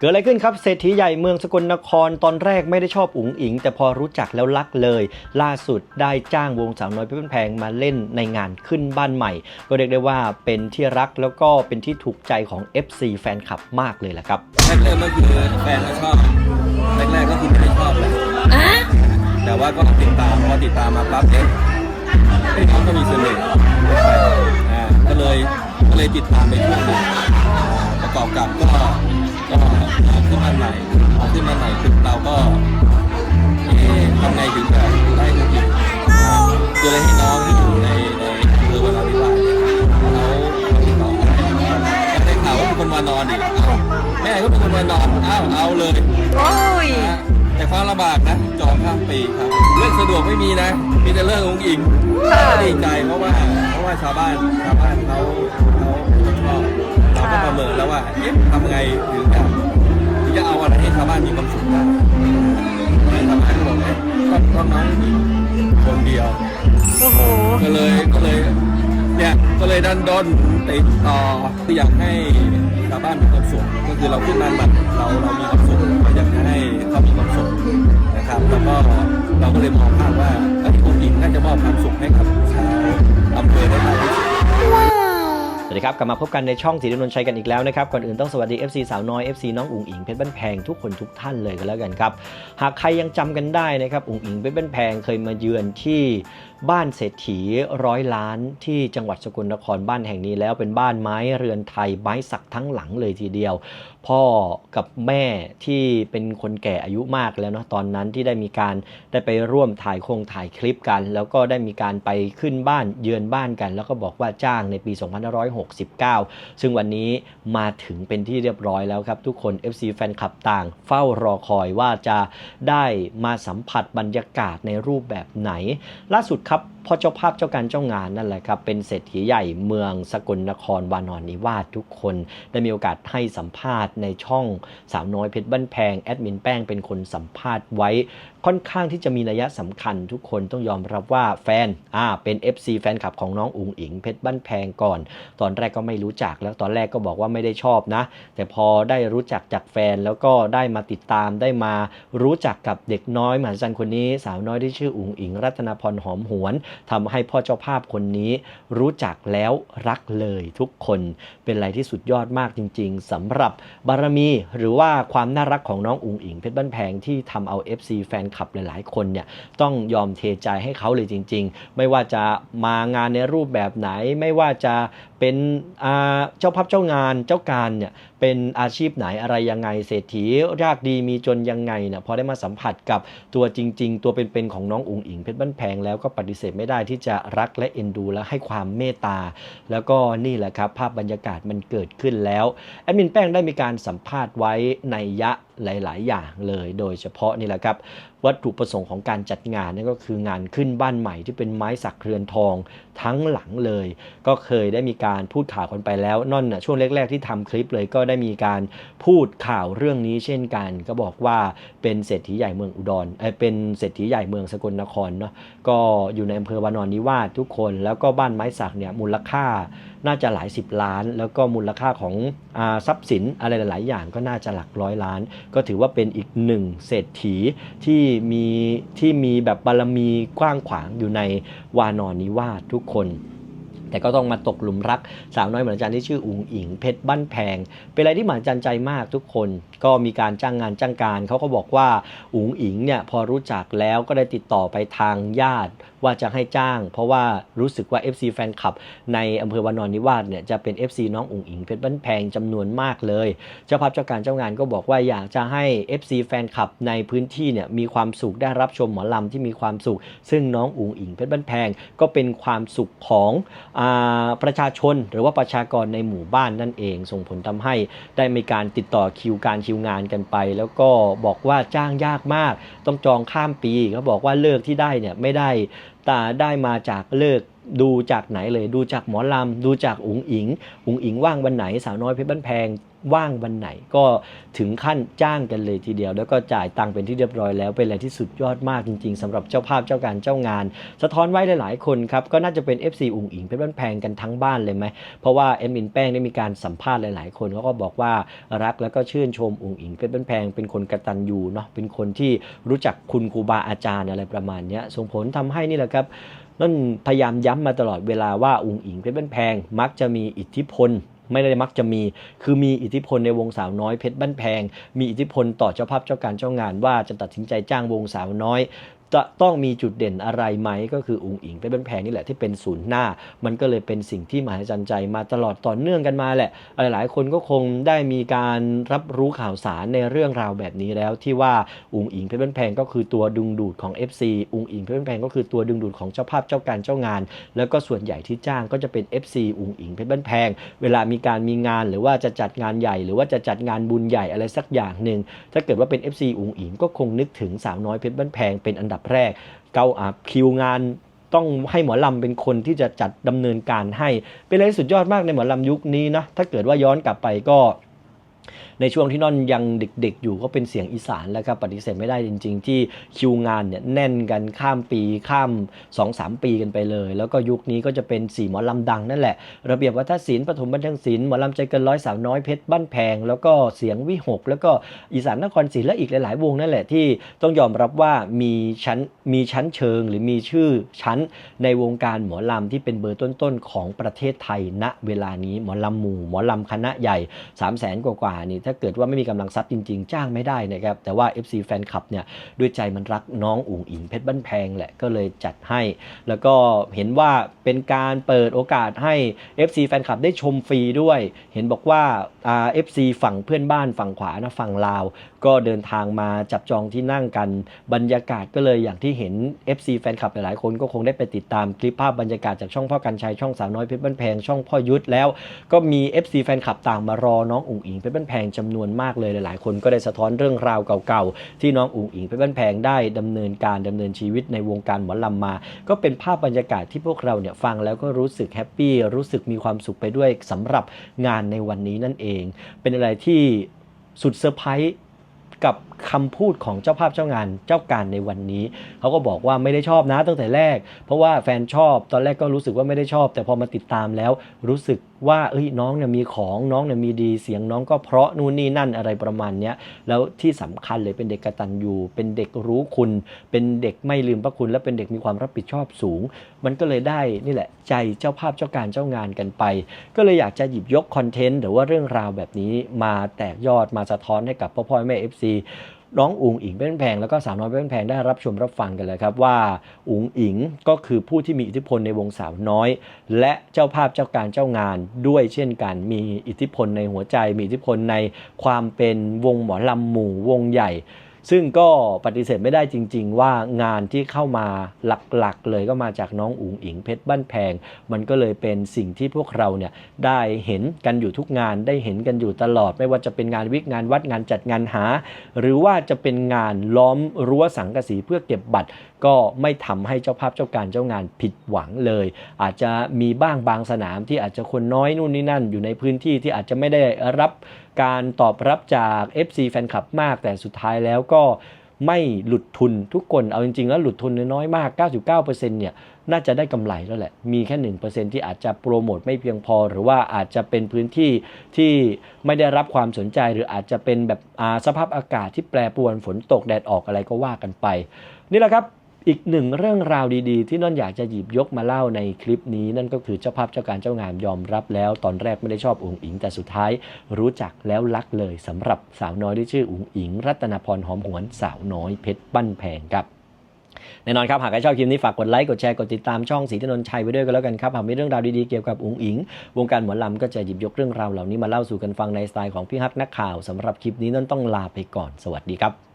เกิดอะไรขึ้นครับเศรษฐีใหญ่เมืองสกลนครตอนแรกไม่ได้ชอบอุ๋งอิง แต่พอรู้จักแล้วรักเลย ล่าสุดได้จ้างวงสาวน้อยเพชรบ้านแพงมาเล่นในงานขึ้นบ้านใหม่ ก็เรียกได้ว่าเป็นที่รักแล้วก็เป็นที่ถูกใจของ FC แฟนคลับมากเลยแหละครับแรกเริ่มก็คือแฟนก็ชอบแรกๆก็คือไม่ได้ชอบเลยแต่ว่าก็ติดตามพอติดตามมาปั๊บเอ๊ะเอ๊ะน้องก็มีเสน่ห์อ่าก็เลยก็เลยติดตามไปช่วงหนึงอ่าประกอบกับก็ก็มา ขึ้นมาใหม่พอขึ้นมาใหม่คือเราก็เอ๊ะทำไงถึงจะได้จริงๆอ่าก็เลยให้น้องที่อยู่ในในอำเภอวานาวิวาสเนี่ยเขาเขาติดต่อมาก็ได้ข่าวว่าเป็นคนมานอนอีกเอ้าแม่ก็เป็นคนมานอนอ้าวเอาเลยโอ้ยนะแต่ความลำบากนะจองข้ามปีครับเรื่องสะดวกไม่มีนะ มีแต่เรื่ององค์อิงก็ดีใจเพราะว่าเพราะว่าชาวบ้านชาวบ้านเขาเขาชอบเราก็ประเมินแล้วว่าเอ๊ะทำไงถึงจะถึงจะเอาอะไรให้ชาวบ้านมีความสุขได้เลยทำให้บอกเอ๊ะก็ก็น้องคนเดียว โอ้โห ก็เลยก็เลยเนี่ยก็เลยดันดนติดต่อที่อยากให้ชาวบ้านมีความสุขก็คือเราขึ้นมาแบบเราเรามีความสุขเราอยากให้เขามีความสุขนะครับแล้วก็เราก็เลยมองภาพว่าเอ้ค์หญิงน่าจะมอบความสุขให้กับชาวอำเภอได้มากที่สุด วัสดีครับ กลับมาพบกันในช่องสีดนนชัยกันอีกแล้วนะครับ ก่อนอื่นต้องสวัสดี FC สาวน้อย FC น้องอุ๋งอิงเพชรบ้านแพงทุกคนทุกท่านเลยกันแล้วกันครับ หากใครยังจำกันได้นะครับอุ๋งอิงเพชรบ้านแพงเคยมาเยือนที่บ้านเศรษฐีร้อยล้านที่จังหวัดสกลนครบ้านแห่งนี้แล้วเป็นบ้านไม้เรือนไทยไม้สักทั้งหลังเลยทีเดียวพ่อกับแม่ที่เป็นคนแก่อายุมากแล้วเนาะตอนนั้นที่ได้มีการได้ไปร่วมถ่ายโครงถ่ายคลิปกัน แล้วก็ได้มีการไปขึ้นบ้านเยือนบ้านกัน แล้วก็บอกว่าจ้างในปี 2569 ซึ่งวันนี้มาถึงเป็นที่เรียบร้อยแล้วครับ ทุกคน FC แฟนคลับต่าง เฝ้ารอคอยว่าจะได้มาสัมผัสบรรยากาศในรูปแบบไหน ล่าสุดครับพ่อเจ้าภาพเจ้าการเจ้างานนั่นแหละครับเป็นเศรษฐีใหญ่เมืองสกลนครวานอนนิวาสทุกคน ได้มีโอกาสให้สัมภาษณ์ในช่องสาวน้อยเพชรบ้านแพงแอดมินแป้งเป็นคนสัมภาษณ์ไว้ค่อนข้างที่จะมีนัยสำคัญทุกคนต้องยอมรับว่าแฟนอ่าเป็น FC แฟนคลับของน้องอุ๋งอิงเพชรบ้านแพงก่อน ตอนแรกก็ไม่รู้จักแล้วตอนแรกก็บอกว่าไม่ได้ชอบนะ แต่พอได้รู้จักจากแฟนแล้วก็ได้มาติดตามได้มารู้จักกับเด็กน้อยมหัศจรรย์คนนี้ สาวน้อยที่ชื่ออุ๋งอิง รัตนพรหอมหวนทำให้พ่อเจ้าภาพคนนี้รู้จักแล้วรักเลยทุกคนเป็นอะไรที่สุดยอดมากจริง ๆสำหรับบารมี หรือว่าความน่ารักของน้องอุ๋งอิงเพชรบ้านแพงที่ทำเอา FC แฟนคลับหลายๆ คนเนี่ยต้องยอมเทใจให้เขาเลยจริง ๆ ไม่ว่าจะมางานในรูปแบบไหน ไม่ว่าจะ เป็นเจ้าภาพเจ้างานเจ้าการเนี่ยเป็นอาชีพไหนอะไรยังไงเศรษฐียากดีมีจนยังไงเนี่ยพอได้มาสัมผัสกับตัวจริง ๆ ตัวเป็นๆของน้องอุ๋งอิงเพชรบ้านแพงแล้วก็ปฏิเสธไม่ได้ที่จะรักและเอ็นดูและให้ความเมตตา แล้วก็นี่แหละครับภาพบรรยากาศมันเกิดขึ้นแล้วแอดมินแป้งได้มีการสัมภาษณ์ไว้ในยะหลาย ๆ อย่างเลยโดยเฉพาะนี่แหละครับวัตถุประสงค์ของการจัดงานนั่นก็คืองานขึ้นบ้านใหม่ที่เป็นไม้สักเรือนทองทั้งหลังเลย ก็เคยได้มีการพูดข่าวกันไปแล้วนั่นน่ะช่วงแรก ๆ ที่ทำคลิปเลยก็ได้มีการพูดข่าวเรื่องนี้เช่นกัน ก็บอกว่าเป็นเศรษฐีใหญ่เมืองอุดรเอ้ยเป็นเศรษฐีใหญ่เมืองสกลนครเนาะก็อยู่ในอำเภอวานอนนิวาสทุกคนแล้วก็บ้านไม้สักเนี่ยมูลค่าน่าจะหลายสิบล้าน แล้วก็มูลค่าของอทรัพย์สินอะไรหลาย ๆ อย่างก็น่าจะหลักร้อยล้าน ก็ถือว่าเป็นอีกหนึ่งเศรษฐีที่มีที่มีแบบบารมีกว้างขวางอยู่ในวานอนนิวาสทุกคน แต่ก็ต้องมาตกหลุมรักสาวน้อยเหมือนอาจารย์ที่ชื่ออุ๋งอิงเพชรบ้านแพง เป็นอะไรที่มหัศจรรย์ใจมากทุกคน ก็มีการจ้างงานจ้างการเขาก็บอกว่าอุ๋งอิงเนี่ยพอรู้จักแล้วก็ได้ติดต่อไปทางญาติ ว่าจะให้จ้าง เพราะว่ารู้สึกว่า FC แฟนคลับ ในอำเภอวานอนนิวาสเนี่ยจะเป็น FC น้องอุ๋งอิงเพชรบ้านแพงจำนวนมากเลย เจ้าภาพเจ้าการเจ้างานก็บอกว่าอยากจะให้ FC แฟนคลับในพื้นที่เนี่ยมีความสุขได้รับชมหมอลำที่มีความสุข ซึ่งน้องอุ๋งอิงเพชรบ้านแพงก็เป็นความสุขของอประชาชน หรือว่าประชากรในหมู่บ้านนั่นเอง ส่งผลทำให้ได้มีการติดต่อคิวการคิวงานกันไป แล้วก็บอกว่าจ้างยากมาก ต้องจองข้ามปีเขาบอกว่าเลิกที่ได้เนี่ยไม่ได้ ตาได้มาจากเลิกดูจากไหนเลยดูจากหมอลำดูจากอุ๋งอิงอุ๋งอิงว่างวันไหนสาวน้อยเพชรบ้านแพง ว่างวันไหน ก็ถึงขั้นจ้างกันเลยทีเดียว แล้วก็จ่ายตังค์เป็นที่เรียบร้อยแล้วเป็นอะไรที่สุดยอดมากจริง ๆสำหรับเจ้าภาพเจ้าการเจ้างาน สะท้อนไว้หลาย ๆ คนครับก็น่าจะเป็น FC อุ๋งอิงเพชรบ้านแพงกันทั้งบ้านเลยไหมเพราะว่าเอ็มอินแป้งได้มีการสัมภาษณ์หลาย ๆ คนเขาก็บอกว่ารักแล้วก็ชื่นชมอุ๋งอิงเพชรบ้านแพงเป็นคนกระตัญญูเนาะเป็นคนที่รู้จักคุณครูบาอาจารย์อะไรประมาณเนี้ยส่งผลทำให้นี่แหละครับนั่นพยายามย้ำมาตลอดเวลาว่าอุงอิงเพชรบ้านแพงมักจะมีอิทธิพล ไม่ได้มักจะมี คือมีอิทธิพลในวงสาวน้อยเพชรบ้านแพง มีอิทธิพลต่อเจ้าภาพเจ้าการเจ้างานว่าจะตัดสินใจจ้างวงสาวน้อย จะต้องมีจุดเด่นอะไรไหมก็คืออุงอิงเพชรบ้านแพงนี่แหละที่เป็นศูนย์หน้า มันก็เลยเป็นสิ่งที่มหัศจรรย์ใจมาตลอดต่อเนื่องกันมาแหละ หลายๆ คนก็คงได้มีการรับรู้ข่าวสารในเรื่องราวแบบนี้แล้วที่ว่าอุงอิงเพชรบ้านแพงก็คือตัวดึงดูดของ FC อุงอิงเพชรบ้านแพงก็คือตัวดึงดูดของเจ้าภาพเจ้าการเจ้างาน แล้วก็ส่วนใหญ่ที่จ้างก็จะเป็น FC อุงอิงเพชรบ้านแพง เวลามีการมีงานหรือว่าจะจัดงานใหญ่ หรือว่าจะจัดงานบุญใหญ่อะไรสักอย่างหนึ่งถ้าเกิดว่าเป็น FC อุงอิงก็คงนึกถึงสาวน้อยเพชรบ้านแพงเป็นอันดับแรก เกาอาคิวงานต้องให้หมอลำเป็นคนที่จะจัดดำเนินการให้ เป็นอะไรสุดยอดมากในหมอลำยุคนี้นะถ้าเกิดว่าย้อนกลับไปก็ ในช่วงที่นอนยังเด็กๆ อยู่ก็เป็นเสียงอีสานแล้วครับปฏิเสธไม่ได้จริง ๆ ที่คิวงานเนี่ยแน่นกันข้ามปีข้าม 2-3 ปีกันไปเลย แล้วก็ยุคนี้ก็จะเป็นสี่หมอลำดังนั่นแหละ ระเบียบวัฒนศิลป์ปฐมบันเทิงศิลป์หมอลำใจเกินร้อยสาวน้อยเพชรบ้านแพง แล้วก็เสียงวิหก แล้วก็อีสานนครศรีและอีกหลาย ๆ วงนั่นแหละที่ต้องยอมรับว่ามีชั้นมีชั้นเชิงหรือมีชื่อชั้นในวงการหมอลำที่เป็นเบอร์ต้น ๆ ของประเทศไทยณเวลานี้หมอลำหมู่หมอลำคณะใหญ่ 3 0 0แสนกว่าๆนี่ถ้าถ้าเกิดว่าไม่มีกำลังทรัพย์จริง ๆ จ้างไม่ได้นะครับ แต่ว่า FC แฟนคลับเนี่ยด้วยใจมันรักน้องอุ๋งอิงเพชรบ้านแพงแหละก็เลยจัดให้ แล้วก็เห็นว่าเป็นการเปิดโอกาสให้ FC แฟนคลับได้ชมฟรีด้วย เห็นบอกว่าอ่า FC ฝั่งเพื่อนบ้านฝั่งขวานะฝั่งลาว ก็เดินทางมาจับจองที่นั่งกันบรรยากาศก็เลยอย่างที่เห็น FC แฟนคลับหลายๆคนก็คงได้ไปติดตามคลิปภาพบรรยากาศจากช่องพ่อกันชัยช่องสาวน้อยเพชรบ้านแพงช่องพ่อยุทธแล้ว ก็มี FC แฟนคลับต่างมารอน้องอุ๋งอิงเพชรบ้านแพงจำนวนมากเลยหลาย ๆ คนก็ได้สะท้อนเรื่องราวเก่าๆ ที่น้องอุ๋งอิงเพชรบ้านแพงได้ดำเนินการดำเนินชีวิตในวงการหมอลำมา ก็เป็นภาพบรรยากาศที่พวกเราเนี่ยฟังแล้วก็รู้สึกแฮปปี้รู้สึกมีความสุขไปด้วยสำหรับงานในวันนี้นั่นเอง เป็นอะไรที่สุดเซอร์ไพรส์ กับคำพูดของเจ้าภาพเจ้างานเจ้าการในวันนี้ เขาก็บอกว่าไม่ได้ชอบนะตั้งแต่แรก เพราะว่าแฟนชอบตอนแรกก็รู้สึกว่าไม่ได้ชอบ แต่พอมาติดตามแล้วรู้สึกว่าเอ้ยน้องเนี่ยมีของน้องเนี่ยมีดีเสียงน้องก็เพราะนู่นนี่นั่นอะไรประมาณเนี้ยแล้วที่สำคัญเลยเป็นเด็กกตัญญูเป็นเด็กรู้คุณ เป็นเด็กไม่ลืมพระคุณ และเป็นเด็กมีความรับผิดชอบสูง มันก็เลยได้นี่แหละใจเจ้าภาพเจ้าการเจ้างานกันไป ก็เลยอยากจะหยิบยกคอนเทนต์หรือว่าเรื่องราวแบบนี้มาแตกยอดมาสะท้อนให้กับพ่อพ่อแม่ FC น้องอุ๋งอิงเป็นแพงแล้วก็สาวน้อยเป็นแพงได้รับชมรับฟังกันเลยครับว่าอุ๋งอิงก็คือผู้ที่มีอิทธิพลในวงสาวน้อย และเจ้าภาพเจ้าการเจ้างานด้วยเช่นกันมีอิทธิพลในหัวใจ มีอิทธิพลในความเป็นวงหมอลำหมู่วงใหญ่ ซึ่งก็ปฏิเสธไม่ได้จริง ๆ ว่างานที่เข้ามาหลักๆ เลยก็มาจากน้องอุ๋งอิงเพชรบ้านแพง มันก็เลยเป็นสิ่งที่พวกเราเนี่ยได้เห็นกันอยู่ทุกงานได้เห็นกันอยู่ตลอด ไม่ว่าจะเป็นงานวิกงานวัดงานจัดงานหา หรือว่าจะเป็นงานล้อมรั้วสังกะสีเพื่อเก็บบัตร ก็ไม่ทำให้เจ้าภาพเจ้าการเจ้างานผิดหวังเลย อาจจะมีบ้างบางสนามที่อาจจะคนน้อยนู่นนี่นั่น อยู่ในพื้นที่ที่อาจจะไม่ได้รับการตอบรับจาก FC แฟนคลับมากแต่สุดท้ายแล้วก็ไม่หลุดทุนทุกคนเอาจริงๆ แล้วหลุดทุนน้อยมาก 99%เนี่ยน่าจะได้กำไรแล้วแหละ มีแค่ 1%ที่อาจจะโปรโมทไม่เพียงพอ หรือว่าอาจจะเป็นพื้นที่ที่ไม่ได้รับความสนใจ หรืออาจจะเป็นแบบสภาพอากาศที่แปรปรวนฝนตกแดดออกอะไรก็ว่ากันไป นี่แหละครับ อีกหนึ่งเรื่องราวดีๆ ที่นนอยากจะหยิบยกมาเล่าในคลิปนี้ นั่นก็คือเจ้าภาพเจ้าการเจ้างานยอมรับแล้ว ตอนแรกไม่ได้ชอบอุ๋งอิงแต่สุดท้าย รู้จักแล้วรักเลยสำหรับสาวน้อยที่ชื่ออุ๋งอิง รัตนพรหอมหวนสาวน้อยเพชรบ้นแพงครับแน่นอนครับ หากใครชอบคลิปนี้ฝากกดไลค์ กดแชร์ กดติดตามช่องสีถนนชัยไว้ด้วยกันแล้วกันครับ หากมีเรื่องราวดีๆ เกี่ยวกับอุ๋งอิง วงการหมอลำก็จะหยิบยกเรื่องราวเหล่านี้มาเล่าสู่กันฟังในสไตล์ของพี่ฮักนักข่าวสำหรับคลิปนี้นั่นต้องลาไปก่อนสวัสดีครับ